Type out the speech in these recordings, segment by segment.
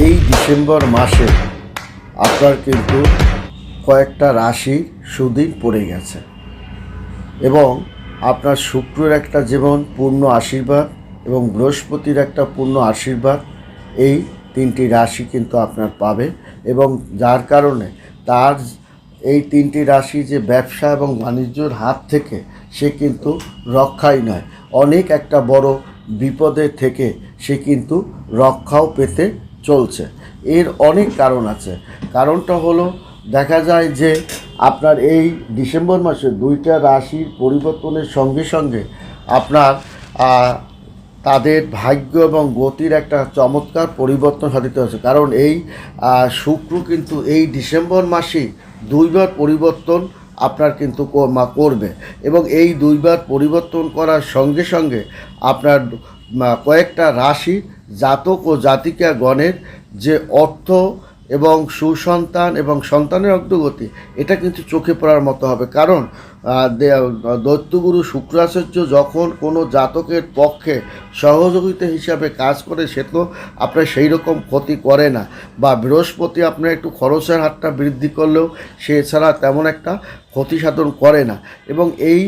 এই ডিসেম্বর মাসে আপনার কিন্তু কয়েকটা রাশি সুদিন পড়ে গেছে। এবং আপনার শুক্রের একটা যেমন পূর্ণ আশীর্বাদ এবং বৃহস্পতির একটা পূর্ণ আশীর্বাদ, এই তিনটি রাশি কিন্তু আপনার পাবে এবং যার কারণে তার এই তিনটি রাশি যে ব্যবসা এবং বাণিজ্যর হাত থেকে সে কিন্তু রক্ষাই নয়। অনেক একটা বড় বিপদের থেকে সে কিন্তু রক্ষাও পেতে চলছে। এর অনেক কারণ আছে। কারণটা হলো, দেখা যায় যে আপনার এই ডিসেম্বর মাসে দুইটা রাশির পরিবর্তনের সঙ্গে সঙ্গে আপনার তাদের ভাগ্য এবং গতির একটা চমৎকার পরিবর্তন সাধিত হয়েছে। কারণ এই শুক্র কিন্তু এই ডিসেম্বর মাসেই দুইবার পরিবর্তন আপনার কিন্তু কর- মা- করবে। এবং এই দুইবার পরিবর্তন করার সঙ্গে সঙ্গে আপনার কয়েকটা রাশি জাতক ও জাতিকা গণের যে অর্থ এবং সুসন্তান এবং সন্তানের অগ্রগতি, এটা কিন্তু চোখে পড়ার মতো হবে। কারণ দৈত্যগুরু শুক্রাচার্য যখন কোনো জাতকের পক্ষে সহযোগিতা হিসাবে কাজ করে, সে তো আপনার সেই রকম ক্ষতি করে না। বা বৃহস্পতি আপনার একটু খরচের হারটা বৃদ্ধি করলেও, সে এছাড়া তেমন একটা ক্ষতি সাধন করে না। এবং এই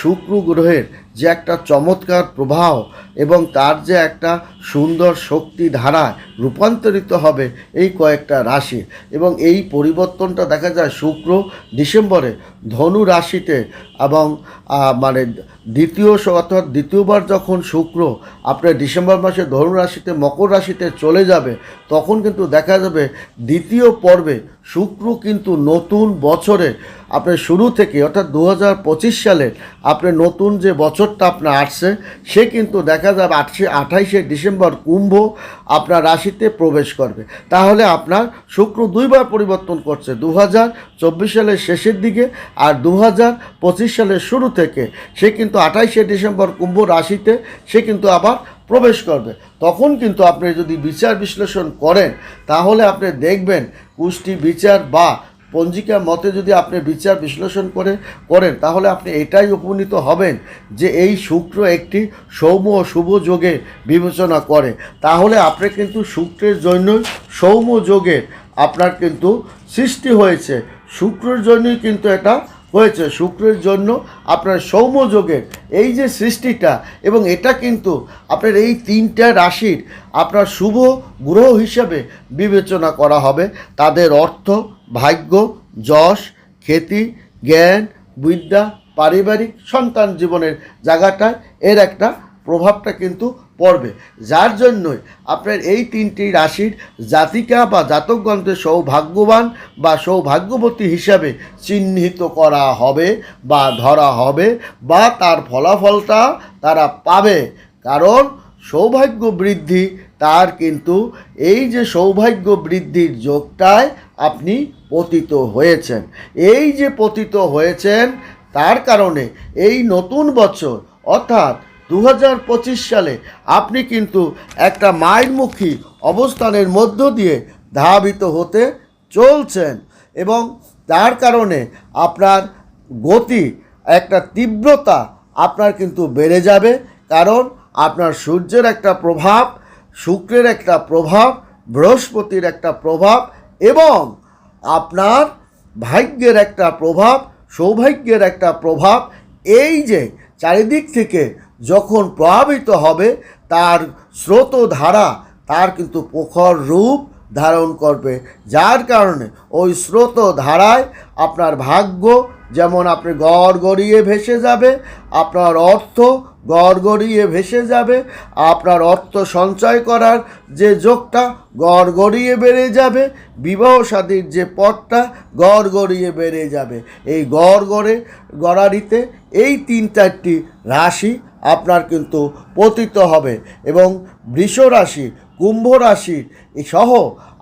শুক্র গ্রহের যে একটা চমৎকার প্রবাহ এবং তার যে একটা সুন্দর শক্তি ধারায় রূপান্তরিত হবে এই কয়েকটা রাশি। এবং এই পরিবর্তনটা দেখা যায় শুক্র ডিসেম্বরে ধনু রাশিতে এবং মানে দ্বিতীয় অর্থাৎ দ্বিতীয়বার যখন শুক্র আপনার ডিসেম্বর মাসে ধনু রাশিতে, মকর রাশিতে চলে যাবে, তখন কিন্তু দেখা যাবে দ্বিতীয় পর্বে শুক্র কিন্তু নতুন বছরে আপনার শুরু থেকে, অর্থাৎ দু সালের আপনার নতুন যে বছরটা আপনার আসছে, সে কিন্তু দেখা যাবে আটশে, আঠাইশে ডিসেম্বর কুম্ভ আপনার রাশিতে প্রবেশ করবে। তাহলে আপনার শুক্র দুইবার পরিবর্তন করছে দু হাজার চব্বিশ সালের শেষের দিকে আর দু হাজার পঁচিশ সালের শুরু থেকে। সে কিন্তু আঠাইশে ডিসেম্বর কুম্ভ রাশিতে, সে কিন্তু আবার প্রবেশ করবে। তখন কিন্তু আপনি যদি বিচার বিশ্লেষণ করেন, তাহলে আপনি দেখবেন কুষ্টি বিচার বা পঞ্জিকা মতে যদি আপনি বিচার বিশ্লেষণ করে, করেন, তাহলে আপনি এটাই উপনীত হবেন যে এই শুক্র একটি সৌম ও শুভ যোগে বিবেচনা করে। তাহলে আপনি কিন্তু শুক্রের জন্য সৌম যোগের আপনার কিন্তু সৃষ্টি হয়েছে। শুক্রের জন্যই কিন্তু এটা হয়েছে শুক্রের জন্য আপনার সৌম্যযোগের এই যে সৃষ্টিটা এবং এটা কিন্তু আপনার এই তিনটা রাশির আপনার শুভ গ্রহ হিসাবে বিবেচনা করা হবে। তাদের অর্থ ভাগ্য, যশ, খ্যাতি, জ্ঞান, বিদ্যা, পারিবারিক সন্তান জীবনের জায়গাটায় এর একটা প্রভাবটা কিন্তু পড়বে যার জন্যই আপনার এই তিনটি রাশির জাতিকা বা জাতকগণকে সৌভাগ্যবান বা সৌভাগ্যবতী হিসাবে চিহ্নিত করা হবে বা ধরা হবে বা তার ফলাফলটা তারা পাবে। কারণ সৌভাগ্য বৃদ্ধি, তার কিন্তু এই যে সৌভাগ্য বৃদ্ধির যোগটায় আপনি পতিত হয়েছেন। এই যে পতিত হয়েছেন, তার কারণে এই নতুন বছর, অর্থাৎ দু হাজার পঁচিশ সালে আপনি কিন্তু একটা মাইলমুখী অবস্থানের মধ্য দিয়ে ধাবিত হতে চলছেন এবং তার কারণে আপনার গতি, একটা তীব্রতা আপনার কিন্তু বেড়ে যাবে। কারণ আপনার সূর্যের একটা প্রভাব, শুক্রের একটা প্রভাব, বৃহস্পতির একটা প্রভাব এবং আপনার ভাগ্যের একটা প্রভাব, সৌভাগ্যের একটা প্রভাব, এই যে চারিদিক থেকে যখন প্রভাবিত হবে তার স্রোতধারা তার কিন্তু প্রখর রূপ ধারণ করবে। যার কারণে ওই স্রোত ধারায় আপনার ভাগ্য, যেমন আপনি গড় গড়িয়ে ভেসে যাবে, আপনার অর্থ গড় গড়িয়ে ভেসে যাবে, আপনার অর্থ সঞ্চয় করার যে যোগটা গড় গড়িয়ে বেড়ে যাবে, বিবাহ সাদীর যে পথটা গড় গড়িয়ে বেড়ে যাবে। এই গড় গড়ে, গড়ারিতে এই তিন চারটি রাশি আপনার কিন্তু পতিত হবে এবং বৃষ রাশি কুম্ভ রাশি সহ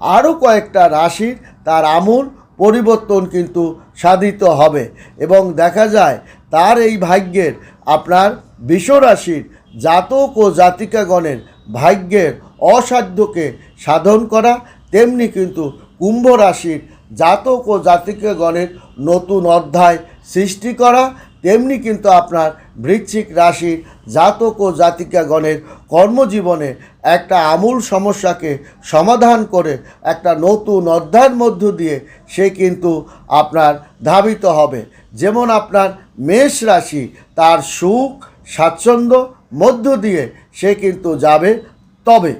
আরও কয়েকটা রাশির তার আমূল পরিবর্তন কিন্তু সাধিত হবে এবং দেখা যায় তার এই ভাগ্যের আপনার বিশ্বরাশির জাতক ও জাতিকাগণের ভাগ্যের অসাধ্যকে সাধন করা, তেমনি কিন্তু কুম্ভ রাশির জাতক ও জাতিকাগণের নতুন অধ্যায় সৃষ্টি করা তেমনি কিন্তু আপনার বৃশ্চিক রাশির জাতক ও জাতিকাগণের কর্মজীবনে একটা আমূল সমস্যাকে সমাধান করে একটা নতুন অধ্যায়ের মধ্য দিয়ে সে কিন্তু আপনার ধাবিত হবে। যেমন আপনার মেষ রাশি, তার সুখ, স্বাচ্ছন্দ্য মধ্য দিয়ে সে কিন্তু যাবে। তবে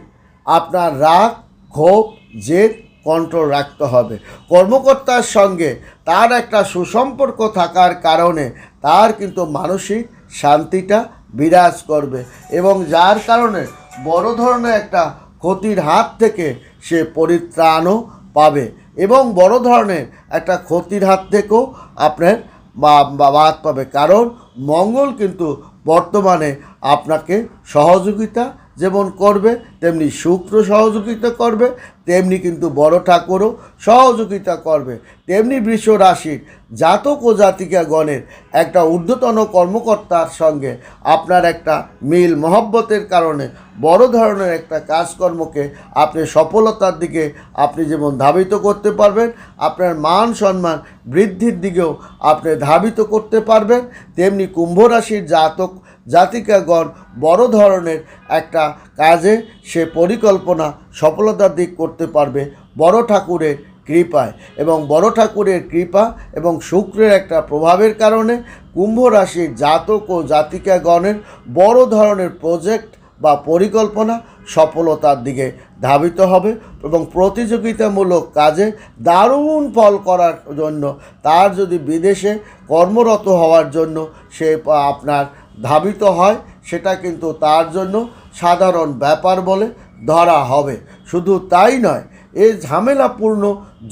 আপনার রাগ, ক্ষোভ, জেদ কন্ট্রোল রাখতে হবে। কর্মকর্তার সঙ্গে তার একটা সুসম্পর্ক থাকার কারণে তার কিন্তু মানসিক শান্তিটা বিরাজ করবে এবং যার কারণে বড় ধরনের একটা ক্ষতির হাত থেকে সে পরিত্রাণও পাবে এবং বড় ধরনের একটা ক্ষতির হাত থেকেও আপনার বাদ পাবে। কারণ মঙ্গল কিন্তু বর্তমানে আপনাকে সহযোগিতা যেমন করবে, তেমনি শুক্র সহযোগিতা করবে, তেমনি কিন্তু বড় ঠাকুরও সহযোগিতা করবে। তেমনি বৃষ রাশির জাতক ও জাতিকাগণের একটা ঊর্ধ্বতন কর্মকর্তার সঙ্গে আপনার একটা মিল মহব্বতের কারণে বড় ধরনের একটা কাজকর্মকে আপনি সফলতার দিকে আপনি যেমন ধাবিত করতে পারবেন, আপনার মান সম্মান বৃদ্ধির দিকেও আপনি ধাবিত করতে পারবেন, তেমনি কুম্ভ রাশির জাতক জাতিকাগণ বড় ধরনের একটা কাজে সে পরিকল্পনা সফলতার দিক করতে পারবে বড় ঠাকুরের কৃপায় এবং বড় ঠাকুরের কৃপা এবং শুক্রের একটা প্রভাবের কারণে কুম্ভ রাশির জাতক ও জাতিকাগণের বড় ধরনের প্রজেক্ট বা পরিকল্পনা সফলতার দিকে ধাবিত হবে এবং প্রতিযোগিতামূলক কাজে দারুণ ফল করার জন্য, তার যদি বিদেশে কর্মরত হওয়ার জন্য সে আপনার ধাবিত হয় সেটা কিন্তু তার জন্য সাধারণ ব্যাপার বলে ধরা হবে। শুধু তাই নয় এই ঝামেলাপূর্ণ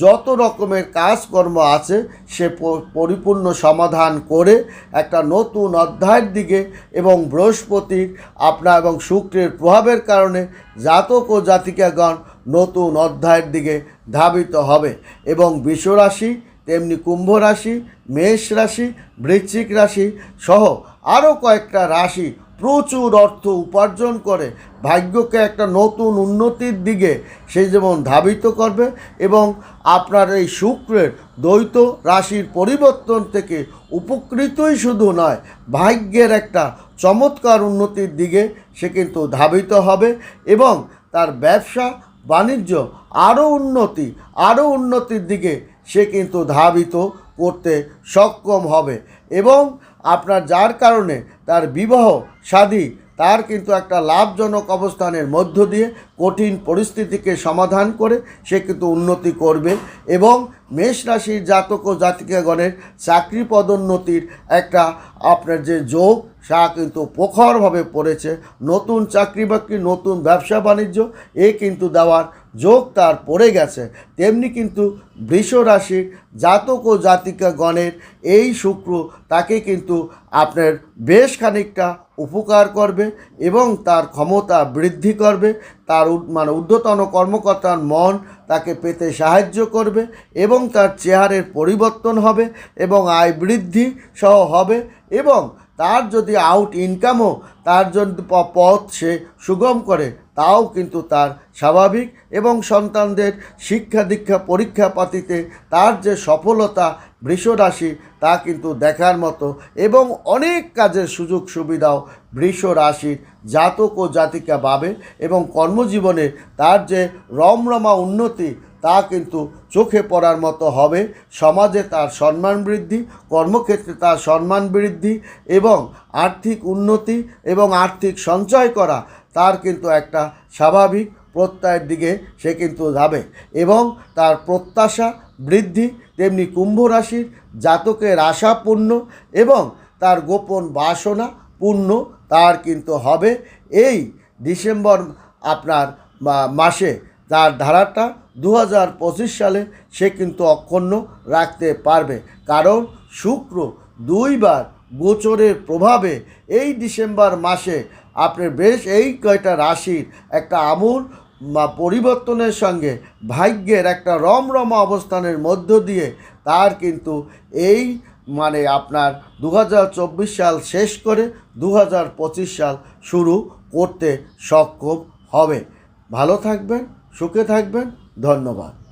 যত রকমের কাজকর্ম আছে, সে পরিপূর্ণ সমাধান করে একটা নতুন অধ্যায়ের দিকে এবং বৃহস্পতির আপনার এবং শুক্রের প্রভাবের কারণে জাতক ও জাতিকাগণ নতুন অধ্যায়ের দিকে ধাবিত হবে এবং বিশ্বরাশি, তেমনি কুম্ভ রাশি মেষ রাশি বৃশ্চিক রাশি সহ আরও কয়েকটা রাশি প্রচুর অর্থ উপার্জন করে, ভাগ্যকে একটা নতুন উন্নতির দিকে সে যেমন ধাবিত করবে এবং আপনার এই শুক্রের দ্বৈত রাশির পরিবর্তন থেকে উপকৃতই শুধু নয়, ভাগ্যের একটা চমৎকার উন্নতির দিকে সে কিন্তু ধাবিত হবে এবং তার ব্যবসা, বাণিজ্য আরও উন্নতি, আরও উন্নতির দিকে সে কিন্তু ধাবিত করতে সক্ষম হবে এবং আপনার যার কারণে তার বিবাহ শাদী তার কিন্তু একটা লাভজনক অবস্থানের মধ্য দিয়ে কঠিন পরিস্থিতিকে সমাধান করে সে কিন্তু উন্নতি করবে এবং মেষ রাশির জাতক ও জাতিকাগণের চাকরি পদোন্নতির একটা আপনার যে যোগ তা কিন্তু প্রখরভাবে পড়েছে। নতুন চাকরি বাকরি, নতুন ব্যবসা বাণিজ্য, এ কিন্তু দেওয়ার যোগ তার পড়ে গেছে, তেমনি কিন্তু বৃষ জাতক ও জাতিকাগণের এই শুক্র তাকে কিন্তু আপনার বেশ খানিকটা উপকার করবে এবং তার ক্ষমতা বৃদ্ধি করবে, তার মানে ঊর্ধ্বতন কর্মকর্তার মন তাকে পেতে সাহায্য করবে এবং তার চেহারের পরিবর্তন হবে এবং আয় বৃদ্ধি সহ হবে এবং তার যদি আউট ইনকামও তার জন্য পথ সে সুগম করে, তাও কিন্তু তার স্বাভাবিক এবং সন্তানদের শিক্ষা দীক্ষা পরীক্ষা পাতিতে তার যে সফলতা বৃষরাশি তা কিন্তু দেখার মতো এবং অনেক কাজের সুযোগ সুবিধাও বৃষ রাশির জাতক ও জাতিকা পাবে এবং কর্মজীবনে তার যে রমরমা উন্নতি তা কিন্তু চোখে পড়ার মতো হবে। সমাজে তার সম্মান বৃদ্ধি, কর্মক্ষেত্রে তার সম্মান বৃদ্ধি এবং আর্থিক উন্নতি এবং আর্থিক সঞ্চয় করা তার কিন্তু একটা স্বাভাবিক প্রত্যয়ের দিকে সে কিন্তু যাবে এবং তার প্রত্যাশা বৃদ্ধি, তেমনি কুম্ভ রাশির জাতকের আশা পূর্ণ এবং তার গোপন বাসনা পূর্ণ তার কিন্তু হবে। এই ডিসেম্বর আপনার মাসে তার ধারাটা দু হাজার পঁচিশ সালে সে কিন্তু অক্ষুণ্ণ রাখতে পারবে। কারণ শুক্র দুইবার গোচরের প্রভাবে এই ডিসেম্বর মাসে আপনার বেশ এই কয়টা রাশির একটা আমূল পরিবর্তনের সঙ্গে ভাগ্যের একটা রমরমা অবস্থানের মধ্য দিয়ে তার কিন্তু এই মানে আপনার দু হাজার চব্বিশ সাল শেষ করে দু হাজার পঁচিশ সাল শুরু করতে সক্ষম হবে। ভালো থাকবেন। সুখে থাকবেন ধন্যবাদ।